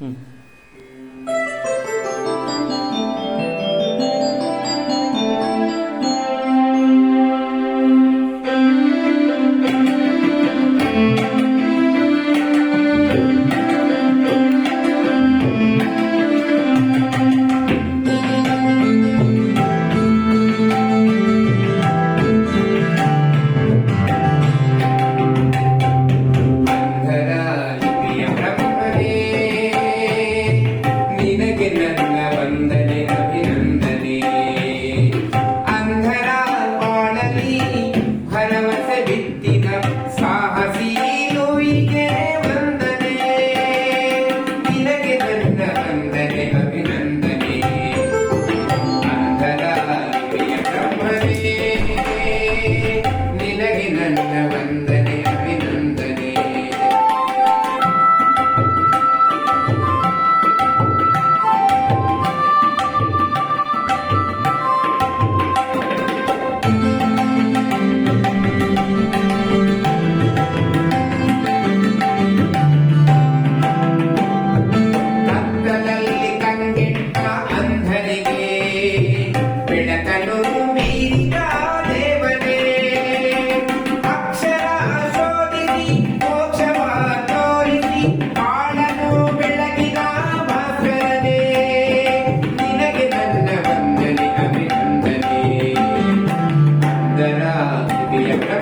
ಅಂಧರ ನಿನಗೆ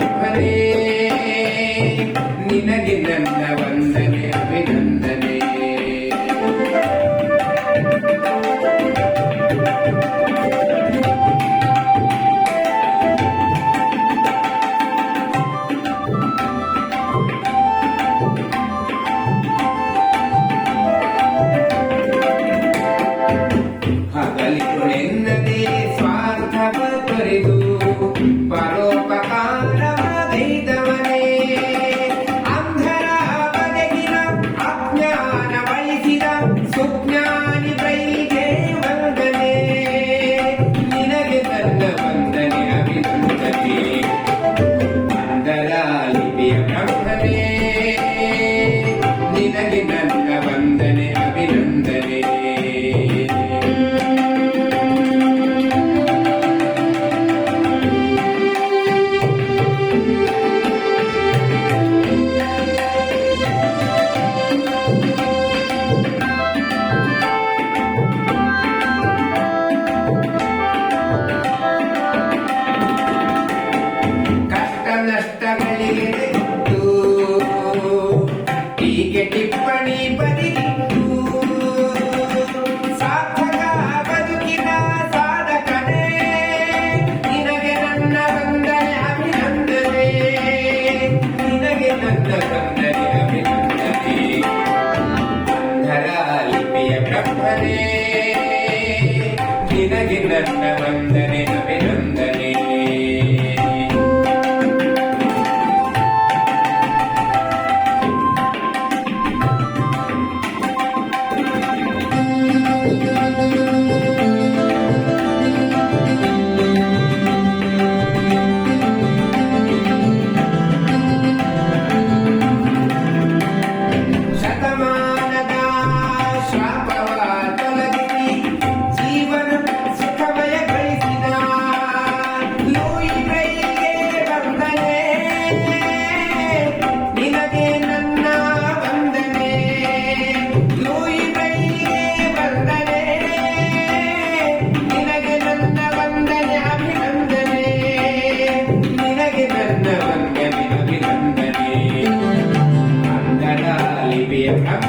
ಬ್ರಹ್ಮನೇ ನಿನಗೆ ನನ್ನ ವಂದನೆ ಅಭಿನಂದನೆ. ಹಗಲಿರುಳೆನ್ನದೇ ಸ್ವಾರ್ಥವ ತೊರೆದು ಪುಸ್ತಕಗಳಿಗೆಡೆದಿತ್ತು ಹೀಗೆ ಟಿಪ್ಪಣಿ ಬದಿಗಿತ್ತು ಸಾಧಕ ಬದುಕಿನ ಸಾಧಕನೇ. ನಿನಗೆ ನನ್ನ ವಂದನೆ ಅಭಿನಂದನೆ. ನಿನಗೆ ನನ್ನ ವಂದನೆ ಅಭಿನಂದನೆ. ಅಂಧರ ಲಿಪಿಯ ಬ್ರಹ್ಮನೇ Yeah.